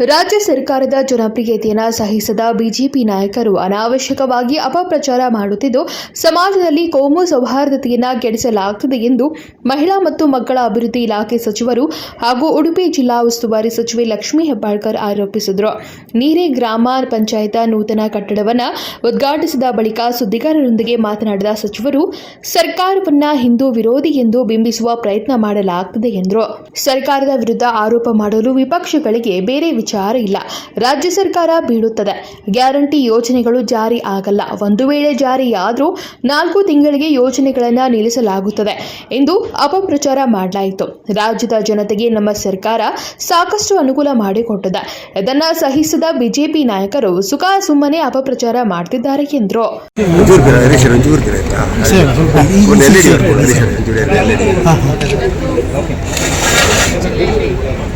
ರಾಜ್ಯ ಸರ್ಕಾರದ ಜನಪ್ರಿಯತೆಯನ್ನು ಸಹಿಸದ ಬಿಜೆಪಿ ನಾಯಕರು ಅನಾವಶ್ಯಕವಾಗಿ ಅಪಪ್ರಚಾರ ಮಾಡುತ್ತಿದ್ದು, ಸಮಾಜದಲ್ಲಿ ಕೋಮು ಸೌಹಾರ್ದತೆಯನ್ನು ಕೆಡಿಸಲಾಗುತ್ತಿದೆ ಎಂದು ಮಹಿಳಾ ಮತ್ತು ಮಕ್ಕಳ ಅಭಿವೃದ್ಧಿ ಇಲಾಖೆ ಸಚಿವರು ಹಾಗೂ ಉಡುಪಿ ಜಿಲ್ಲಾ ಉಸ್ತುವಾರಿ ಸಚಿವೆ ಲಕ್ಷ್ಮೀ ಹೆಬ್ಬಾಳ್ಕರ್ ಆರೋಪಿಸಿದರು. ನೀರೆ ಗ್ರಾಮ ಪಂಚಾಯತ ನೂತನ ಕಟ್ಟಡವನ್ನು ಉದ್ಘಾಟಿಸಿದ ಬಳಿಕ ಸುದ್ದಿಗಾರರೊಂದಿಗೆ ಮಾತನಾಡಿದ ಸಚಿವರು ಸರ್ಕಾರವನ್ನು ಹಿಂದೂ ವಿರೋಧಿ ಎಂದು ಬಿಂಬಿಸುವ ಪ್ರಯತ್ನ ಮಾಡಲಾಗುತ್ತಿದೆ ಎಂದರು. ಸರ್ಕಾರದ ವಿರುದ್ಧ ಆರೋಪ ಮಾಡಲು ವಿಪಕ್ಷಗಳಿಗೆ ಬೇರೆ ವಿಚಾರ ಇಲ್ಲ. ರಾಜ್ಯ ಸರ್ಕಾರ ಬೀಳುತ್ತದೆ. ಗ್ಯಾರಂಟಿ ಯೋಜನೆಗಳು ಜಾರಿ ಆಗಲ್ಲ. ಒಂದು ವೇಳೆ ಜಾರಿಯಾದರೂ ನಾಲ್ಕು ತಿಂಗಳಿಗೆ ಯೋಜನೆಗಳನ್ನು ನಿಲ್ಲಿಸಲಾಗುತ್ತದೆ ಎಂದು ಅಪಪ್ರಚಾರ ಮಾಡಲಾಯಿತು. ರಾಜ್ಯದ ಜನತೆಗೆ ನಮ್ಮ ಸರ್ಕಾರ ಸಾಕಷ್ಟು ಅನುಕೂಲ ಮಾಡಿಕೊಟ್ಟಿದೆ. ಇದನ್ನ ಸಹಿಸದ ಬಿಜೆಪಿ ನಾಯಕರು ಸುಖ ಸುಮ್ಮನೆ ಅಪಪ್ರಚಾರ ಮಾಡ್ತಿದ್ದಾರೆ ಎಂದರು.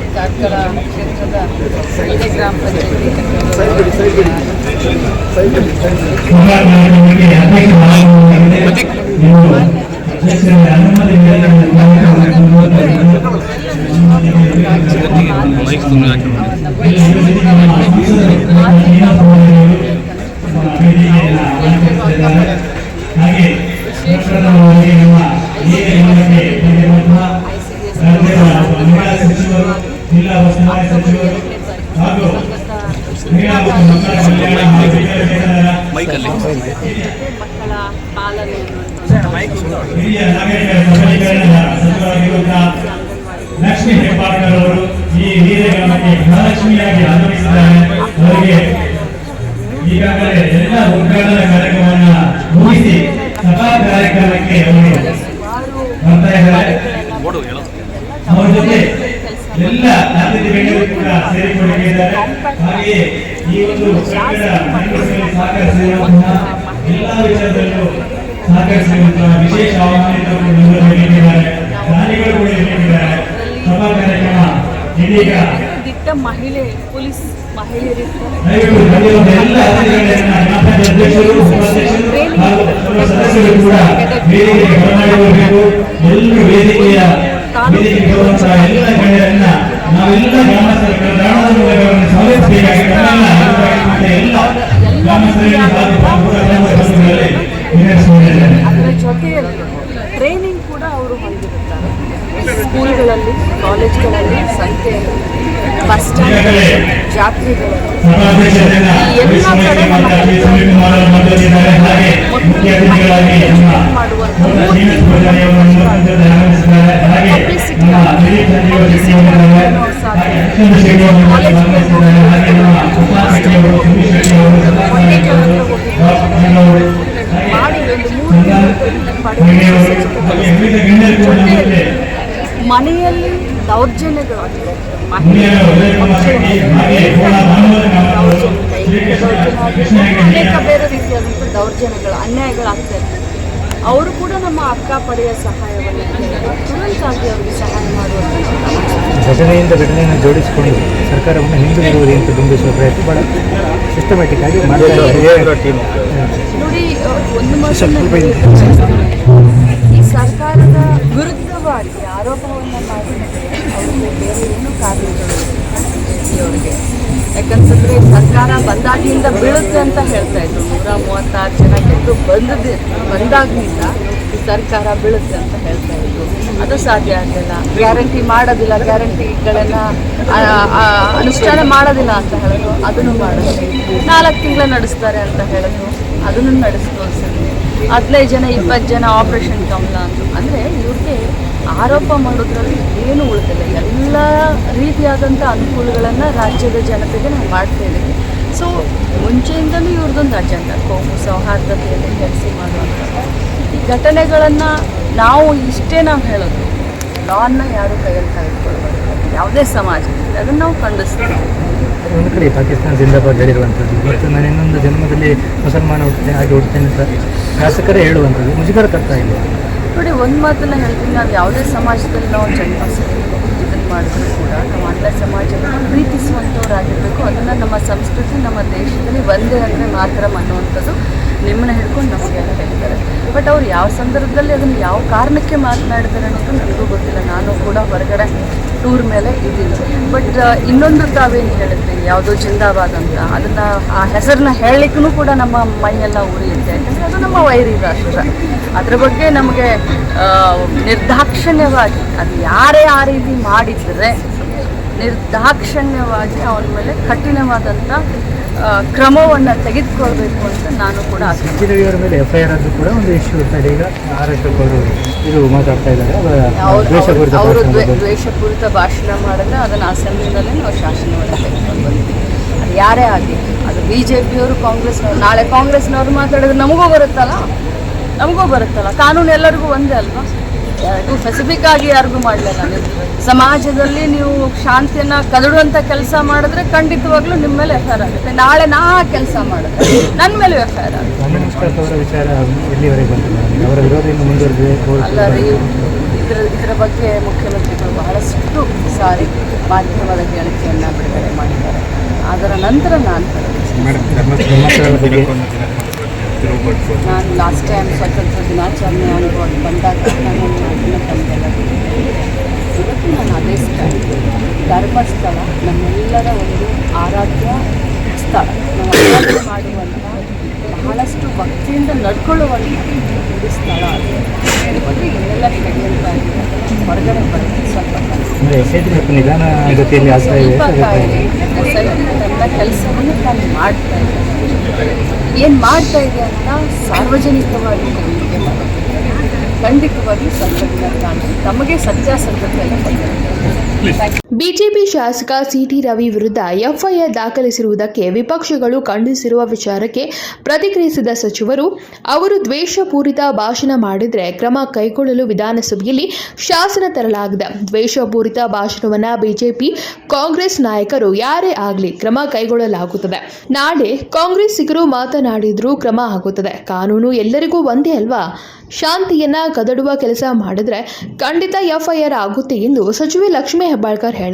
ಒಂಚೂರು ಗಿಡ ಹರೀಶ್ ಒಂಚೂರು ಗಿಡ ಆಯ್ತಾ ಒಂದು ಎಲ್ ಇ ಡಿ ಹರೀಶ್ ಒಂಚೂರು ಎಲ್ ಇ ಡಿ ಕಾರ್ಕಳ ಕ್ಷೇತ್ರದ ಇದೇ ಗ್ರಾಮ ಪಂಚಾಯತಿ ಜಿಲ್ಲಾ ಉಸ್ತುವಾರಿ ಸಚಿವರು ಹಾಗೂ ಮಹಿಳಾ ಮತ್ತು ಮಕ್ಕಳ ಕಲ್ಯಾಣ ಹಾಗೂ ಹಿರಿಯ ನಾಗರಿಕರ ಸಬಲೀಕರಣದ ಸಚಿವರಾಗಿರುವಂತಹ ಲಕ್ಷ್ಮೀ ಹೆಬ್ಬಾಳ್ಕರ್ ಅವರು ಈ ಹಿರಿಯ ಗ್ರಾಮಕ್ಕೆ ಗೃಹಲಕ್ಷ್ಮಿಯಾಗಿ ಆಗಮಿಸಿದ್ದಾರೆ. ಅವರಿಗೆ ಈಗಾಗಲೇ ಎಲ್ಲ ಉದ್ಘಾಟನಾ ಕಾರ್ಯಕ್ರಮವನ್ನ ಮುಗಿಸಿ ಸಭಾ ಕಾರ್ಯಕ್ರಮಕ್ಕೆ ಅವರು ಬರ್ತಾ ಇದ್ದಾರೆ. ಅವರ ಜೊತೆ ಎಲ್ಲ ಕೂಡ ಸೇರಿಕೊಂಡಿದ್ದಾರೆ. ಹಾಗೆಯೇ ಈ ಒಂದು ಕಟ್ಟಡ ನಿರ್ಮಿಸಲು ಸಹಕರಿಸಿರುವಂತಹ ಎಲ್ಲಾ ವಿಚಾರದಲ್ಲೂ ಸಹಕರಿಸಿರುವಂತಹ ವಿಶೇಷ ಆಹ್ವಾನಿತರು ನೀಡಿದ್ದಾರೆ ದಾನಿಗಳು ಕೂಡ ನೀಡಿದ್ದಾರೆ ಸಭಾ ಕಾರ್ಯಕ್ರಮ ಇದೀಗ ದಿಟ್ಟ ಮಹಿಳೆ ಪೊಲೀಸ್ ಅಧ್ಯಕ್ಷರು ಸದಸ್ಯರು ಕೂಡ ವೇದಿಕೆಗೆ ಎಲ್ಲರೂ ವೇದಿಕೆಯ ವೇದಿಕೆಗೆ ಬರುವಂತಹ ಎಲ್ಲ ಗಣ್ಯರನ್ನ ನಾವೆಲ್ಲ ಗ್ರಾಮಸ್ಥರು ಎಲ್ಲ ಅದರ ಜೊತೆಯಲ್ಲಿ ಟ್ರೈನಿಂಗ್ ಕೂಡ ಅವರು ಹೊಂದಿರುತ್ತಾರೆ ಸ್ಕೂಲ್ಗಳಲ್ಲಿ ಕಾಲೇಜ್ಗಳಲ್ಲಿ ಸಂತೆಯಲ್ಲಿ ಬಸ್ ಸ್ಟ್ಯಾಂಡ್ ಜಾತ್ರೆಗಳಲ್ಲಿ ಎಲ್ಲ ಕಡೆ ಮಾತಾಡಿ ಮನೆಯಲ್ಲಿ ದೌರ್ಜನ್ಯಗಳು ಆಗಿವೆ. ಮುನಿಯರು ಉದಯ ಕುಮಾರ್ ಶೆಟ್ಟಿ ಹಾಗೆ ಕೋಣ ಭಾನುಮತಿ ಅವರು ಶ್ರೀಕೃಷ್ಣ ಕೃಷ್ಣ ಅನೇಕ ಬೇರೆ ರೀತಿಯಾದಂಥ ದೌರ್ಜನ್ಯಗಳು ಅನ್ಯಾಯಗಳಾಗ್ತಾ ಇರ್ತದೆ ಅವರು ಕೂಡ ನಮ್ಮ ಅಕ್ಕ ಪಡೆಯ ಸಹಾಯವನ್ನು ತುರಂತಾಗಿ ಅವರಿಗೆ ಸಹಾಯ ಮಾಡುವಂಥ ಘಟನೆಯಿಂದ ಘಟನೆಯನ್ನು ಜೋಡಿಸಿಕೊಂಡು ಸರ್ಕಾರವನ್ನು ಹಿಂದೂ ವಿರೋಧಿ ಅಂತ ಬಿಂಬಿಸುವ ಪ್ರಯತ್ನ ಬಹಳ ಸಿಸ್ಟಮ್ಯಾಟಿಕ್ ಆಗಿ ನೋಡಿ ಒಂದು ಮಾತನ್ನ ಈ ಸರ್ಕಾರದ ವಿರುದ್ಧವಾಗಿ ಆರೋಪವನ್ನು ಮಾಡಿದರೆ ಅವರಿಗೆ ಬೇರೆ ಏನು ಕಾರಣಗಳು ಅವರಿಗೆ ಯಾಕಂತಂದ್ರೆ ಸರ್ಕಾರ ಬಂದಾಗಿಂದ ಬೀಳುತ್ತೆ ಅಂತ ಹೇಳ್ತಾ ಇದ್ರು. ನೂರ ಮೂವತ್ತಾರು ಜನ ಗೆದ್ದು ಬಂದದ್ದು ಬಂದಾಗಿನಿಂದ ಈ ಸರ್ಕಾರ ಬೀಳುತ್ತೆ ಅಂತ ಹೇಳ್ತಾ ಇದ್ರು. ಅದು ಸಾಧ್ಯ ಆಗಲಿಲ್ಲ. ಗ್ಯಾರಂಟಿ ಮಾಡೋದಿಲ್ಲ. ಗ್ಯಾರಂಟಿಗಳೆಲ್ಲ ಅನುಷ್ಠಾನ ಮಾಡೋದಿಲ್ಲ ಅಂತ ಹೇಳಿದ್ರು. ಅದನ್ನು ಮಾಡಿದ್ರು ನಾಲ್ಕು ತಿಂಗಳ ನಡೆಸ್ತಾರೆ ಅಂತ ಹೇಳಿದ್ರು. ಅದನ್ನು ನಡೆಸ್ಕೊಳ್ಸಿದ್ವಿ ಹದಿನೈದು ಜನ, ಇಪ್ಪತ್ತು ಜನ ಆಪರೇಷನ್ ಕಮಲ ಅಂತ ಅಂದರೆ ಇವ್ರಿಗೆ ಆರೋಪ ಮಾಡೋದ್ರಲ್ಲಿ ಏನು ಉಳಿದಿಲ್ಲ. ಎಲ್ಲ ರೀತಿಯಾದಂಥ ಅನುಕೂಲಗಳನ್ನು ರಾಜ್ಯದ ಜನತೆಗೆ ನಾವು ಮಾಡ್ತಾ ಇದ್ದೀವಿ. ಸೊ ಮುಂಚೆಯಿಂದಲೂ ಇವ್ರದ್ದೊಂದು ಅಜೆಂಡ, ಕೋಮು ಸೌಹಾರ್ದತೆಯಲ್ಲಿ ಕೆಲಸ ಮಾಡುವಂಥದ್ದು ಈ ಘಟನೆಗಳನ್ನು ನಾವು ಇಷ್ಟೇ ನಾವು ಹೇಳೋದು. ಲಾನ್ನ ಯಾರು ಕೈಯಲ್ಲಿ ತೆಗೆದುಕೊಳ್ಬಾರ್ದು ಯಾವುದೇ ಸಮಾಜದಲ್ಲಿ ಅದನ್ನು ನಾವು ಖಂಡಿಸ್ತೀವಿ. ಒಂದು ಕಡೆ ಪಾಕಿಸ್ತಾನ ಜಿಂದಾಬಾದ್ ಹೇಳಿರುವಂಥದ್ದು. ಮತ್ತು ನಾನು ಇನ್ನೊಂದು ಜನ್ಮದಲ್ಲಿ ಮುಸಲ್ಮಾನ ಹುಡ್ತೇನೆ ಹಾಗೆ ಹುಡ್ತೇನೆ ಅಂತ ಶಾಸಕರೇ ಹೇಳುವಂಥದ್ದು. ಮುಜುಗರ ತರ್ತಾ ಇಲ್ಲ. ನೋಡಿ ಒಂದು ಮಾತನ್ನ ಹೇಳ್ತೀನಿ, ನಾವು ಯಾವುದೇ ಸಮಾಜದಲ್ಲಿ ನಾವು ಜನ್ಮ ಇದನ್ನು ಮಾಡಿದ್ರು ಕೂಡ ನಾವು ಆಂಗ್ಲ ಸಮಾಜವನ್ನು ಪ್ರೀತಿಸುವಂಥವ್ರಾಗಿರಬೇಕು ಅದನ್ನು ನಮ್ಮ ಸಂಸ್ಕೃತಿ, ನಮ್ಮ ದೇಶದಲ್ಲಿ ಒಂದೇ ಅಂದರೆ ಮಾತ್ರ ಅನ್ನುವಂಥದ್ದು ಬಟ್ ಅವ್ರು ಯಾವ ಸಂದರ್ಭದಲ್ಲಿ ಅದನ್ನು ಯಾವ ಕಾರಣಕ್ಕೆ ಮಾತನಾಡಿದ್ದಾರೆ ಅನ್ನೋದು ನನಗೂ ಗೊತ್ತಿಲ್ಲ. ನಾನು ಕೂಡ ಹೊರಗಡೆ ಟೂರ್ ಮೇಲೆ ಇದ್ದೀನಿ. ಬಟ್ ಇನ್ನೊಂದು ತಾವೇನು ಹೇಳಿದ್ರಿ ಯಾವುದೋ ಜಿಂದಾಬಾದ್ ಅಂತ. ಅದನ್ನು, ಆ ಹೆಸರನ್ನ ಹೇಳಲಿಕ್ಕೂ ಕೂಡ ನಮ್ಮ ಮೈಯೆಲ್ಲ ಉರಿಯುತ್ತೆ. ಯಾಕಂದರೆ ಅದು ನಮ್ಮ ವೈರಿ ರಾಷ್ಟ್ರ. ಅದ್ರ ಬಗ್ಗೆ ನಮಗೆ ನಿರ್ದಾಕ್ಷಿಣ್ಯವಾಗಿ ಅದು ಯಾರೇ ಆ ರೀತಿ ಮಾಡಿದರೆ ನಿರ್ದಾಕ್ಷಿಣ್ಯವಾಗಿ ಅವನ ಮೇಲೆ ಕಠಿಣವಾದಂಥ ಕ್ರಮವನ್ನು ತೆಗೆದುಕೊಳ್ಬೇಕು ಅಂತ ನಾನು ಕೂಡ ಆಸೆ. ಸಿ ರವಿಯವರ ಮೇಲೆ ಎಫ್ ಐ ಆರ್ ಆದ್ರೂ ಕೂಡ ಒಂದು ಇಶ್ಯೂ ಇರ್ತದೆ. ಈಗ ಆರ್ ಅವರು ಇದು ಮಾತಾಡ್ತಾ ಇದ್ದಾರೆ. ಅವರ ದ್ವೇಷಪೂರಿತ ಭಾಷಣ ಮಾಡಿದ್ರೆ ಅದನ್ನು ಅಸೆಂಬ್ಲಿನಲ್ಲೇ ನಾವು ಶಾಸನವನ್ನು ತೆಗೆದುಕೊಂಡು ಬಂದಿದ್ದೀವಿ ಅದು ಯಾರೇ ಆಗಲಿ ಅದು ಬಿ ಜೆ ಪಿಯವರು ಕಾಂಗ್ರೆಸ್ನವರು ನಾಳೆ ಕಾಂಗ್ರೆಸ್ನವರು ಮಾತಾಡಿದ್ರೆ ನಮಗೂ ಬರುತ್ತಲ್ಲ? ನಮಗೂ ಬರುತ್ತಲ್ಲ? ಕಾನೂನು ಎಲ್ಲರಿಗೂ ಒಂದೇ ಅಲ್ವಾ? ಯಾರಿಗೂ ಸ್ಪೆಸಿಫಿಕ್ ಆಗಿ ಯಾರಿಗೂ ಮಾಡಲಿಲ್ಲ ನೀವು. ಸಮಾಜದಲ್ಲಿ ನೀವು ಶಾಂತಿಯನ್ನು ಕದಡುವಂಥ ಕೆಲಸ ಮಾಡಿದ್ರೆ ಖಂಡಿತವಾಗ್ಲೂ ನಿಮ್ಮ ಮೇಲೆ ಎಫ್ ಐ ಆರ್ ಆಗುತ್ತೆ. ನಾಳೆ ನಾ ಕೆಲಸ ಮಾಡಿದ್ರೆ ನನ್ನ ಮೇಲೆ ಎಫ್ ಐ ಆರ್ ಆಗುತ್ತೆ ಇದರ ಇದರ ಬಗ್ಗೆ ಮುಖ್ಯಮಂತ್ರಿಗಳು ಬಹಳಷ್ಟು ಸಾರಿ ಮಾಧ್ಯಮದ ಹೇಳಿಕೆಯನ್ನು ಬಿಡುಗಡೆ ಮಾಡಿದ್ದಾರೆ. ಅದರ ನಂತರ ನಾನು ನಾನು ಲಾಸ್ಟ್ ಟೈಮ್ ಸ್ವಾತಂತ್ರ್ಯ ದಿನಾಚರಣೆ ಅನುಭವ ಬಂದಾಗ ನಾನು ಅದನ್ನು ತಂದೆಲ್ಲ ಇವತ್ತು ನಾನು ಅದೇ ಸ್ಥಳ ಧರ್ಮಸ್ಥಳ ನಮ್ಮೆಲ್ಲರ ಒಂದು ಆರಾಧ್ಯ ಸ್ಥಳ ನಾವು ಆರಾಧನೆ ಮಾಡುವಂಥ ಬಹಳಷ್ಟು ಭಕ್ತಿಯಿಂದ ನಡ್ಕೊಳ್ಳುವಂಥ ಒಂದು ಸ್ಥಳ ಅದು ಬಗ್ಗೆ ಏನೆಲ್ಲ ನಡೆಯುವಂತ ಇದೆ ಹೊರಗಡೆ ಬರುತ್ತೆ ಸ್ವಲ್ಪ ಕಾಯಿಲೆ ಕೆಲಸವನ್ನು ತಾನು ಮಾಡ್ತಾ ಇದೆ ಏನು ಮಾಡ್ತಾ ಇದೆ ಅಂತ ಸಾರ್ವಜನಿಕವಾಗಿ ಹೇಳಲಿಕ್ಕೆ ಬರುತ್ತೆ ಖಂಡಿತವಾಗಿ ನಮಗೆ ತಾನು ತಮಗೆ ಸತ್ಯಾಸತ್ಯತೆ ಬಿಜೆಪಿ ಶಾಸಕ ಸಿಟಿ ರವಿ ವಿರುದ್ಧ ಎಫ್ಐಆರ್ ದಾಖಲಿಸಿರುವುದಕ್ಕೆ ವಿಪಕ್ಷಗಳು ಖಂಡಿಸಿರುವ ವಿಚಾರಕ್ಕೆ ಪ್ರತಿಕ್ರಿಯಿಸಿದ ಸಚಿವರು, ಅವರು ದ್ವೇಷಪೂರಿತ ಭಾಷಣ ಮಾಡಿದರೆ ಕ್ರಮ ಕೈಗೊಳ್ಳಲು ವಿಧಾನಸಭೆಯಲ್ಲಿ ಶಾಸನ ತರಲಾಗಿದೆ. ದ್ವೇಷಪೂರಿತ ಭಾಷಣವನ್ನ ಬಿಜೆಪಿ ಕಾಂಗ್ರೆಸ್ ನಾಯಕರು ಯಾರೇ ಆಗಲಿ ಕ್ರಮ ಕೈಗೊಳ್ಳಲಾಗುತ್ತದೆ. ನಾಳೆ ಕಾಂಗ್ರೆಸ್ ಸಿಗರು ಮಾತನಾಡಿದರೂ ಕ್ರಮ ಆಗುತ್ತದೆ. ಕಾನೂನು ಎಲ್ಲರಿಗೂ ಒಂದೇ ಅಲ್ವಾ? ಶಾಂತಿಯನ್ನ ಕದಡುವ ಕೆಲಸ ಮಾಡಿದ್ರೆ ಖಂಡಿತ ಎಫ್ಐಆರ್ ಆಗುತ್ತೆ ಎಂದು ಸಚಿವೆ ಲಕ್ಷ್ಮೀ ಹೆಬ್ಬಾಳ್ಕರ್ ಹೇಳಿದರು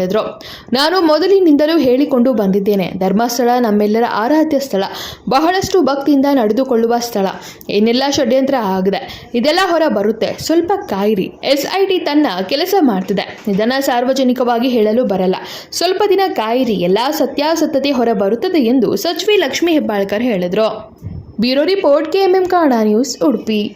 ನಾನು ಮೊದಲಿನಿಂದಲೂ ಹೇಳಿಕೊಂಡು ಬಂದಿದ್ದೇನೆ. ಧರ್ಮಸ್ಥಳ ನಮ್ಮೆಲ್ಲರ ಆರಾಧ್ಯ ಸ್ಥಳ. ಬಹಳಷ್ಟು ಭಕ್ತಿಯಿಂದ ನಡೆದುಕೊಳ್ಳುವ ಸ್ಥಳ. ಏನೆಲ್ಲ ಷಡ್ಯಂತ್ರ ಆಗಿದೆ. ಇದೆಲ್ಲ ಹೊರ ಬರುತ್ತೆ ಸ್ವಲ್ಪ ಕಾಯಿರಿ. ಎಸ್ ಐ ಟಿ ತನ್ನ ಕೆಲಸ ಮಾಡ್ತಿದೆ. ಇದನ್ನ ಸಾರ್ವಜನಿಕವಾಗಿ ಹೇಳಲು ಬರಲ್ಲ. ಸ್ವಲ್ಪ ದಿನ ಕಾಯಿರಿ. ಎಲ್ಲ ಸತ್ಯಾಸತ್ಯತೆ ಹೊರ ಬರುತ್ತದೆ ಎಂದು ಸಚಿವೆ ಲಕ್ಷ್ಮೀ ಹೆಬ್ಬಾಳ್ಕರ್ ಹೇಳಿದರು. ಬ್ಯೂರೋ ರಿಪೋರ್ಟ್ ಕೆಎಂಎಂ ಕಾಣ ನ್ಯೂಸ್ ಉಡುಪಿ.